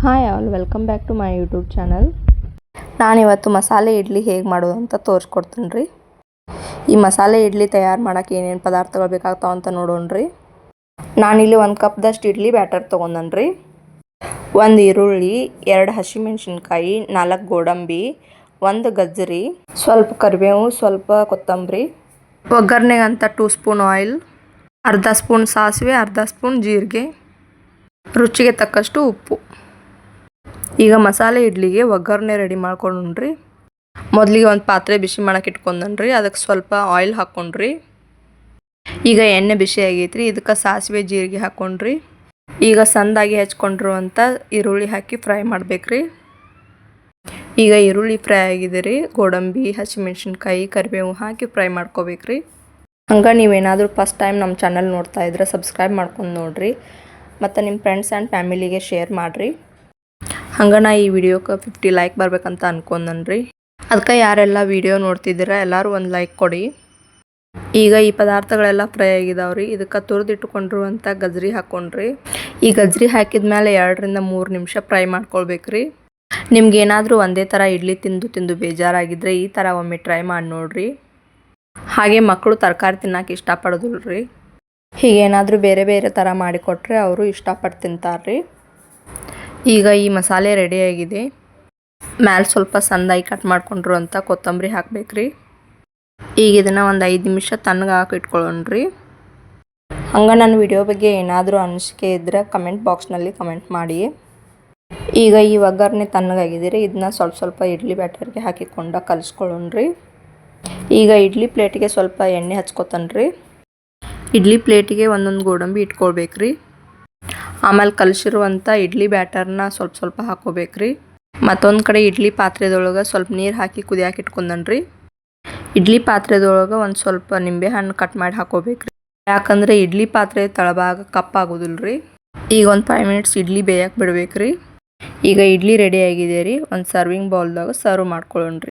Hi all welcome back to my YouTube channel ನಾನಿವತ್ತು ಮಸಾಲೆ ಇಡ್ಲಿ ಹೇಗೆ ಮಾಡೋದು ಅಂತ ತೋರಿಸ್ಕೊಡ್ತೀನಿ ರೀ ಈ ಮಸಾಲೆ ಇಡ್ಲಿ ತಯಾರು ಮಾಡೋಕೆ ಏನೇನು ಪದಾರ್ಥಗಳು ಬೇಕಾಗ್ತಾವ ಅಂತ ನೋಡೋಣ ರೀ ನಾನಿಲ್ಲಿ ಒಂದು ಕಪ್ದಷ್ಟು ಇಡ್ಲಿ ಬ್ಯಾಟರ್ ತೊಗೊಂಡನ್ ರೀ ಒಂದು ಈರುಳ್ಳಿ, ಎರಡು ಹಸಿಮೆಣ್ಸಿನ್ಕಾಯಿ, ನಾಲ್ಕು ಗೋಡಂಬಿ, ಒಂದು ಗಜ್ಜರಿ, ಸ್ವಲ್ಪ ಕರಿಬೇವು, ಸ್ವಲ್ಪ ಕೊತ್ತಂಬರಿ ಒಗ್ಗರಣೆಗೆ ಅಂತ ಟೂ ಸ್ಪೂನ್ ಆಯಿಲ್, ಅರ್ಧ ಸ್ಪೂನ್ ಸಾಸಿವೆ, ಅರ್ಧ ಸ್ಪೂನ್ ಜೀರಿಗೆ, ರುಚಿಗೆ ತಕ್ಕಷ್ಟು ಉಪ್ಪು. ಈಗ ಮಸಾಲೆ ಇಡ್ಲಿಗೆ ಒಗ್ಗರಣೆ ರೆಡಿ ಮಾಡ್ಕೊಂಡ್ರಿ. ಮೊದಲಿಗೆ ಒಂದು ಪಾತ್ರೆ ಬಿಸಿ ಮಾಡಕ್ಕೆ ಇಟ್ಕೊಂಡನ್ರಿ ಅದಕ್ಕೆ ಸ್ವಲ್ಪ ಆಯಿಲ್ ಹಾಕ್ಕೊಂಡ್ರಿ ಈಗ ಎಣ್ಣೆ ಬಿಸಿ ಆಗೈತ್ರಿ, ಇದಕ್ಕೆ ಸಾಸಿವೆ, ಜೀರಿಗೆ ಹಾಕ್ಕೊಂಡ್ರಿ ಈಗ ಸಂದಾಗಿ ಹೆಚ್ಕೊಂಡಿರುವಂಥ ಈರುಳ್ಳಿ ಹಾಕಿ ಫ್ರೈ ಮಾಡಬೇಕ್ರಿ. ಈಗ ಈರುಳ್ಳಿ ಫ್ರೈ ಆಗಿದೆ ರೀ ಗೋಡಂಬಿ, ಹಸಿಮೆಣ್ಸಿನ್ಕಾಯಿ, ಕರಿಬೇವು ಹಾಕಿ ಫ್ರೈ ಮಾಡ್ಕೋಬೇಕ್ರಿ. ಹಂಗೆ ನೀವೇನಾದರೂ ಫಸ್ಟ್ ಟೈಮ್ ನಮ್ಮ ಚಾನಲ್ ನೋಡ್ತಾ ಇದ್ರೆ ಸಬ್ಸ್ಕ್ರೈಬ್ ಮಾಡ್ಕೊಂಡು ನೋಡಿರಿ. ಮತ್ತು ನಿಮ್ಮ ಫ್ರೆಂಡ್ಸ್ ಆ್ಯಂಡ್ ಫ್ಯಾಮಿಲಿಗೆ ಶೇರ್ ಮಾಡಿರಿ. ಹಂಗೆ ನಾ ಈ ವಿಡಿಯೋಕ್ಕೆ ಫಿಫ್ಟಿ ಲೈಕ್ ಬರ್ಬೇಕಂತ ಅನ್ಕೊಂಡನ್ರಿ. ಅದಕ್ಕೆ ಯಾರೆಲ್ಲ ವಿಡಿಯೋ ನೋಡ್ತಿದ್ದೀರಾ ಎಲ್ಲರೂ ಒಂದು ಲೈಕ್ ಕೊಡಿ. ಈಗ ಈ ಪದಾರ್ಥಗಳೆಲ್ಲ ಫ್ರೈ ಆಗಿದಾವ್ರಿ. ಇದಕ್ಕೆ ತುರಿದಿಟ್ಟುಕೊಂಡಿರುವಂಥ ಗಜ್ರಿ ಹಾಕೊಂಡ್ರಿ. ಈ ಗಜ್ರಿ ಹಾಕಿದ ಮೇಲೆ ಎರಡರಿಂದ ಮೂರು ನಿಮಿಷ ಫ್ರೈ ಮಾಡ್ಕೊಳ್ಬೇಕ್ರಿ. ನಿಮ್ಗೆ ಏನಾದರೂ ಒಂದೇ ಥರ ಇಡ್ಲಿ ತಿಂದು ತಿಂದು ಬೇಜಾರಾಗಿದ್ದರೆ ಈ ಥರ ಒಮ್ಮೆ ಟ್ರೈ ಮಾಡಿ ನೋಡ್ರಿ. ಹಾಗೆ ಮಕ್ಕಳು ತರಕಾರಿ ತಿನ್ನಕ್ಕೆ ಇಷ್ಟಪಡೋದಿಲ್ರಿ. ಹೀಗೇನಾದರೂ ಬೇರೆ ಬೇರೆ ಥರ ಮಾಡಿಕೊಟ್ರೆ ಅವರು ಇಷ್ಟಪಟ್ಟು ತಿಂತಾರ್ರಿ. ಈಗ ಈ ಮಸಾಲೆ ರೆಡಿಯಾಗಿದೆ ಮ್ಯಾಲೆ ಸ್ವಲ್ಪ ಸಣ್ಣದಾಗಿ ಕಟ್ ಮಾಡ್ಕೊಂಡ್ರು ಅಂತ ಕೊತ್ತಂಬರಿ ಹಾಕ್ಬೇಕ್ರಿ. ಈಗ ಇದನ್ನು ಒಂದು ಐದು ನಿಮಿಷ ತಣ್ಣಗೆ ಹಾಕಿ ಇಟ್ಕೊಳ್ಳೋಣ್ರಿ. ಹಂಗೆ ನನ್ನ ವಿಡಿಯೋ ಬಗ್ಗೆ ಏನಾದರೂ ಅನಿಸಿಕೆ ಇದ್ದರೆ ಕಮೆಂಟ್ ಬಾಕ್ಸ್ನಲ್ಲಿ ಕಮೆಂಟ್ ಮಾಡಿ. ಈಗ ಈ ಒಗ್ಗರಣೆ ತಣ್ಣಗಾಗಿದೆ ಇದನ್ನ ಸ್ವಲ್ಪ ಸ್ವಲ್ಪ ಇಡ್ಲಿ ಬ್ಯಾಟರ್ಗೆ ಹಾಕಿಕೊಂಡು ಕಲಿಸ್ಕೊಳ್ಳೋಣ್ರಿ. ಈಗ ಇಡ್ಲಿ ಪ್ಲೇಟಿಗೆ ಸ್ವಲ್ಪ ಎಣ್ಣೆ ಹಚ್ಕೊತಾನ್ರಿ. ಇಡ್ಲಿ ಪ್ಲೇಟಿಗೆ ಒಂದೊಂದು ಗೋಡಂಬಿ ಇಟ್ಕೊಳ್ಬೇಕ್ರಿ. ಆಮೇಲೆ ಕಲಸಿರುವಂಥ ಇಡ್ಲಿ ಬ್ಯಾಟರ್ನ ಸ್ವಲ್ಪ ಸ್ವಲ್ಪ ಹಾಕೋಬೇಕ್ರಿ. ಮತ್ತೊಂದು ಕಡೆ ಇಡ್ಲಿ ಪಾತ್ರೆದೊಳಗೆ ಸ್ವಲ್ಪ ನೀರು ಹಾಕಿ ಕುದಿಯಾಕೆ ಇಟ್ಕೊಂಡನ್ರಿ. ಇಡ್ಲಿ ಪಾತ್ರೆದೊಳಗೆ ಒಂದು ಸ್ವಲ್ಪ ನಿಂಬೆ ಹಣ್ಣು ಕಟ್ ಮಾಡಿ ಹಾಕೋಬೇಕ್ರಿ. ಯಾಕಂದರೆ ಇಡ್ಲಿ ಪಾತ್ರೆ ತಳಭಾಗ ಕಪ್ಪಾಗೋದಿಲ್ಲ ರೀ ಈಗ ಒಂದು ಫೈವ್ ಮಿನಿಟ್ಸ್ ಇಡ್ಲಿ ಬೇಯಕ್ಕೆ ಬಿಡ್ಬೇಕ್ರಿ. ಈಗ ಇಡ್ಲಿ ರೆಡಿ ಆಗಿದೆ ರೀ ಒಂದು ಸರ್ವಿಂಗ್ ಬೌಲ್ದಾಗ ಸರ್ವ್ ಮಾಡ್ಕೊಳ್ಳೋಣ್ರಿ